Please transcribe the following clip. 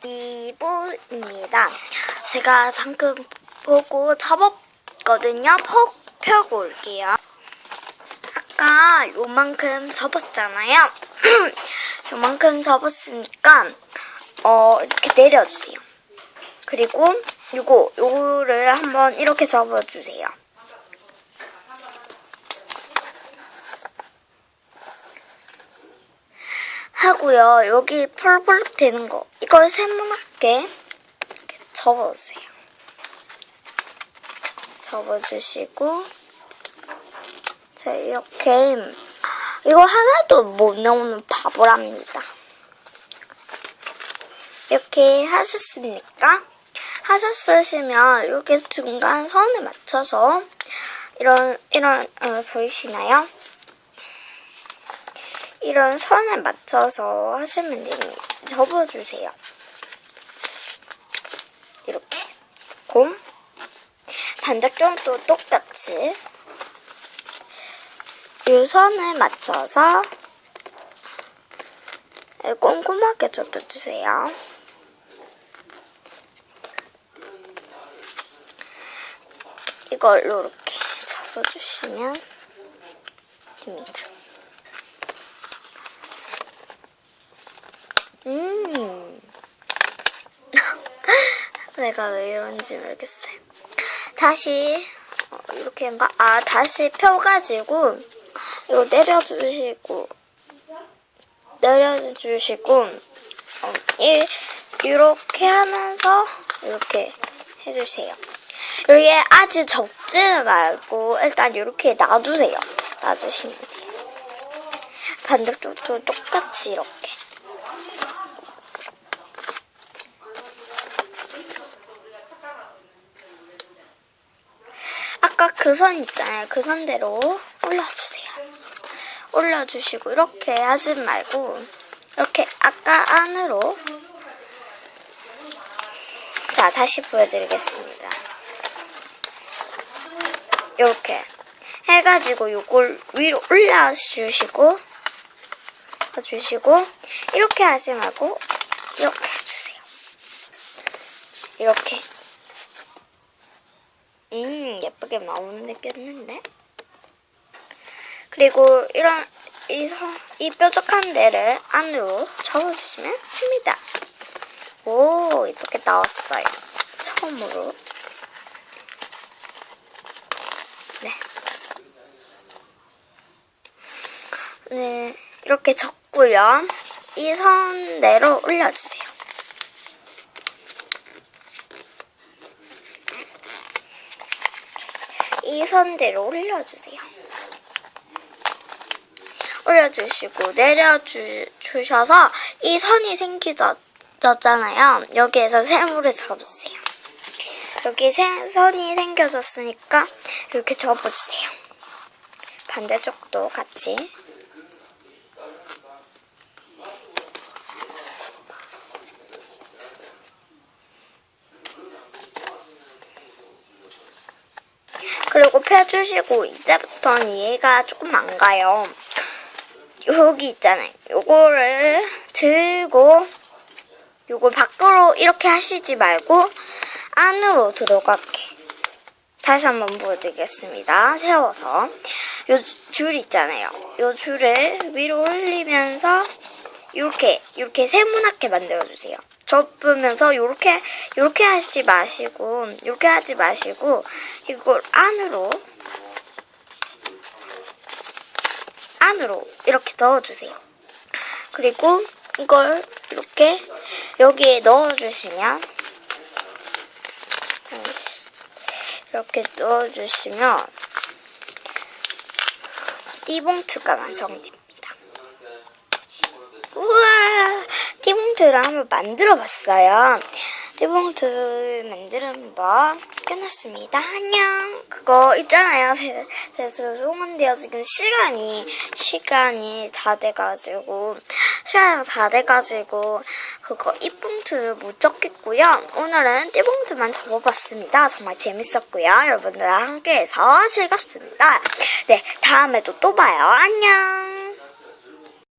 2부입니다. 제가 방금 보고 접었거든요. 퍽 펴고 올게요. 아까 요만큼 접었잖아요. 요만큼 접었으니까 어 이렇게 내려주세요. 그리고 요거 요거를 한번 이렇게 접어주세요. 하고요. 여기 펄펄 되는 거 이걸 세모나게 접어주세요. 접어주시고 자 이렇게 이거 하나도 못 나오는 바보랍니다. 이렇게 하셨으니까 하셨으시면 이렇게 중간 선에 맞춰서 이런 이런 어, 보이시나요? 이런 선에 맞춰서 하시면 됩니다. 접어주세요. 이렇게 곰 반대쪽도 똑같이 이 선에 맞춰서 꼼꼼하게 접어주세요. 이걸로 이렇게 접어주시면 됩니다. 음. 내가 왜 이런지 모르겠어요. 다시 어, 이렇게 막, 아 다시 펴가지고 이거 내려주시고 내려주시고 어, 이 이렇게 하면서 이렇게 해주세요. 이게 아주 접지 말고 일단 이렇게 놔주세요. 놔주시면 돼요. 반대쪽도 똑같이 이렇게. 아까 그 선 있잖아요. 그 선대로 올려주세요. 올려주시고 이렇게 하지 말고 이렇게 아까 안으로 자 다시 보여드리겠습니다. 이렇게 해가지고 요걸 위로 올려주시고 주시고 이렇게 하지 말고 이렇게 해주세요. 이렇게 음, 예쁘게 나오는데 꼈는데. 그리고 이런 이, 선, 이 뾰족한 데를 안으로 접어주시면 됩니다. 오, 이렇게 나왔어요. 처음으로. 네. 네, 이렇게 접고요. 이 선대로 올려주세요. 이 선대로 올려주세요. 올려주시고 내려주셔서 이 선이 생기졌잖아요. 여기에서 세모를 접으세요. 여기 세, 선이 생겨졌으니까 이렇게 접어주세요. 반대쪽도 같이. 그리고 펴주시고 이제부터는 이해가 조금 안 가요. 여기 있잖아요. 요거를 들고 요걸 밖으로 이렇게 하시지 말고 안으로 들어가게. 다시 한번 보여드리겠습니다. 세워서 요 줄 있잖아요. 요 줄을 위로 올리면서 이렇게 이렇게 세모나게 만들어주세요. 접으면서 요렇게 요렇게 하지 마시고 요렇게 하지 마시고 이걸 안으로 안으로 이렇게 넣어주세요. 그리고 이걸 이렇게 여기에 넣어주시면 이렇게 넣어주시면 띠봉투가 완성됩니다. 우와 띠봉투를 한번 만들어 봤어요. 띠봉투 만드는 법 끝났습니다. 안녕. 그거 있잖아요. 제, 제 죄송한데요. 지금 시간이 시간이 다 돼가지고 시간이 다 돼가지고 그거 이봉투를 못 적겠고요. 오늘은 띠봉투만 접어봤습니다. 정말 재밌었고요. 여러분들과 함께해서 즐겁습니다. 네, 다음에도 또 봐요. 안녕.